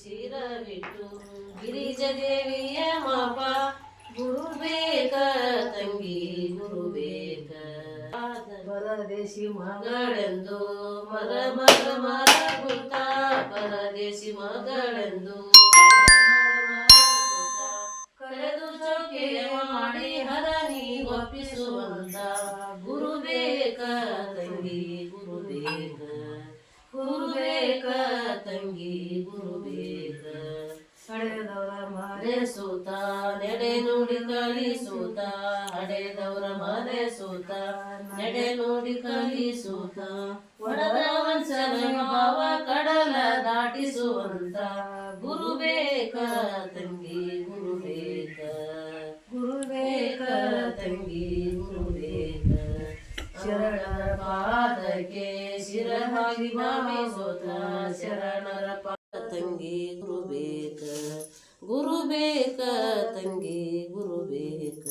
ಶಿರವಿಟ್ಟು ಗಿರಿಜ ದೇವಿಯ ಮಾಪ. ಗುರು ಬೇಕ ತಂಗಿ ಗುರು ಬೇಕ ಪರದೇಶಿ ಮಗ ಮಗಳೆಂದು ಮರ ಮರ ಮರ ಗುತ್ತ ಪರದೇಶಿ ಮಗಳೆಂದು ಕರೆದು ಚೌಕೆಯ ಮಾಡಿ ಹರನಿ ಒಪ್ಪಿಸುವಂತ. ಗುರು ಬೇಕ ತಂಗಿ ಗುರು ಬೇಕ ಗುರು ಬೇಕ ತಂಗಿ ಗುರು ಬೇಕ ಹಡೆದವರ ಮಾರೆ ಮರೆ ಸೂತ ನೆಡೆ ನೋಡಿ ಕಳಿಸೂತ ಹಡೆದವರ ಮರೆ ಸೂತ ನೆಡೆ ನೋಡಿ ಕಳಿಸೂತ ಒಡದ ವಂಶನ ಕಡಲ ದಾಟಿಸುವಂತ. ಗುರು ಬೇಕ ತಂಗಿ ಗುರು ಬೇಕ ಗುರು ಬೇಕ ತಂಗಿ ಗುರು ಬೇಕ ಶರಣರ ಪಾದಕ್ಕೆ ಶಿರವಾಗಿ ಭಾವಿಸೋತ ಶರಣರ ಪಾದ ತಂಗಿ ಗುರು ಬೇಕ ಗುರು ಬೇಕ ತಂಗಿ ಗುರು ಬೇಕ.